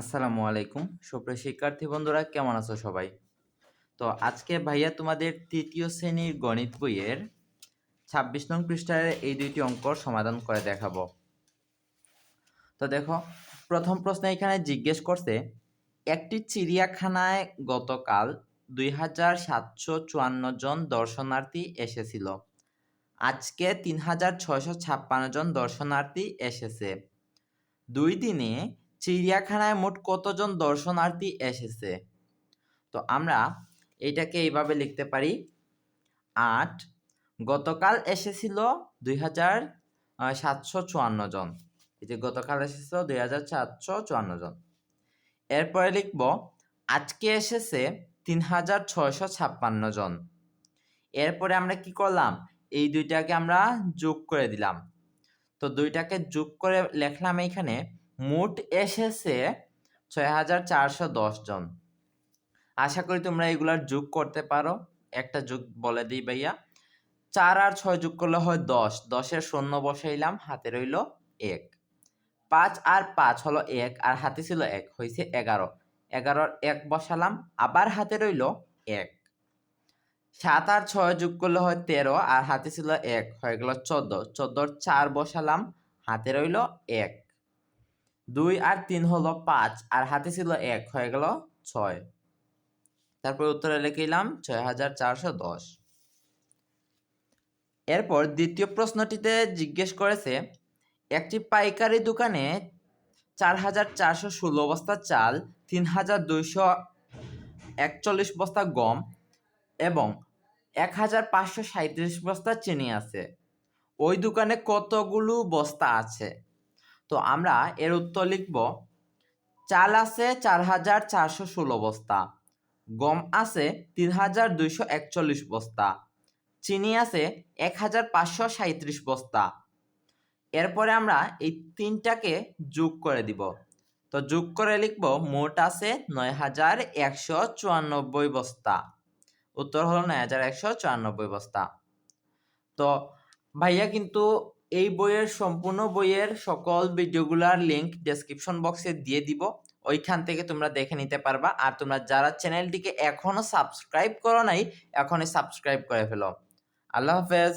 আসসালামু আলাইকুম। সুপ্রিয় শিক্ষার্থী বন্ধুরা, কেমন আছো সবাই? তো আজকে ভাইয়া তোমাদের তৃতীয় শ্রেণির গণিত বইয়ের ছাব্বিশ নং পৃষ্ঠার এই দুইটি অঙ্কর সমাধান করে দেখাবো। তো দেখো, প্রথম প্রশ্ন এখানে জিজ্ঞেস করছে, একটি চিড়িয়াখানায় গতকাল দুই হাজার সাতশো চুয়ান্ন জন দর্শনার্থী এসেছিল। আজকে তিন হাজার ছয়শো ছাপ্পান্ন জন দর্শনার্থী এসেছে। দুই দিনে চিড়িয়াখানায় মোট কতজন দর্শনার্থী এসেছে? তো আমরা এটাকে এইভাবে লিখতে পারি। আট, গতকাল এসেছিল দুই হাজার সাতশো চুয়ান্ন জন। এই যে গতকাল এসেছিল দুই হাজার সাতশো চুয়ান্ন জন। এরপরে লিখব, আজকে এসেছে তিন হাজার ছয়শো ছাপ্পান্ন জন। এরপরে আমরা কি করলাম? এই দুইটাকে আমরা যোগ করে দিলাম। তো দুইটাকে যোগ করে লেখলাম এখানে মোট এসেছে ছয় হাজার চারশো দশ জন। আশা করি তোমরা এগুলার যোগ করতে পারো। একটা যোগ বলে দিই ভাইয়া। চার আর ছয় যোগ করলে হয় দশ। দশের শূন্য বসাইলাম, হাতে রইল এক। পাঁচ আর পাঁচ হলো এক, আর হাতে ছিল এক হয়েছে এগারো। এগারোর এক বসালাম, আবার হাতে রইল এক। সাত আর ছয় যোগ করলে হয় তেরো, আর হাতে ছিল এক, হয়ে গেল চোদ্দ। চোদ্দোর চার বসালাম, হাতে রইল এক। দুই আর তিন হলো পাঁচ, আর হাতে ছিল এক, হয়ে গেল ছয়। তারপর উত্তরে লিখিলাম ছয় হাজার চারশো দশ। এরপর দ্বিতীয় প্রশ্নটিতে জিজ্ঞেস করেছে, একটি পাইকারি দোকানে চার হাজার চারশো ষোলো বস্তা চাল তিন হাজার দুইশো একচল্লিশ বস্তা গম এবং এক হাজার পাঁচশো সাঁত্রিশ বস্তা চিনি আছে। ওই দোকানে কতগুলো বস্তা আছে? তো আমরা এর উত্তর লিখব, চাল আছে চার হাজার চারশো ষোলো বস্তা, গম আছে তিন হাজার দুইশো একচল্লিশ বস্তা, চিনি আছে এক হাজার পাঁচশো সাঁত্রিশ বস্তা। এরপরে আমরা এই তিনটাকে যোগ করে দিব। তো যোগ করে লিখব, মোট আছে নয় হাজার একশো চুয়ান্নব্বই বস্তা। উত্তর হলো নয় হাজার একশো চুয়ান্নব্বই বস্তা। তো ভাইয়া কিন্তু এই বইয়ের সম্পূর্ণ বইয়ের সকল ভিডিওগুলার লিংক ডেসক্রিপশন বক্সে দিয়ে দিব। ওইখান থেকে তোমরা দেখে নিতে পারবা। আর তোমরা যারা চ্যানেলটিকে এখনও সাবস্ক্রাইব করো নাই, এখনই সাবস্ক্রাইব করে ফেলো। আল্লাহ হাফেজ।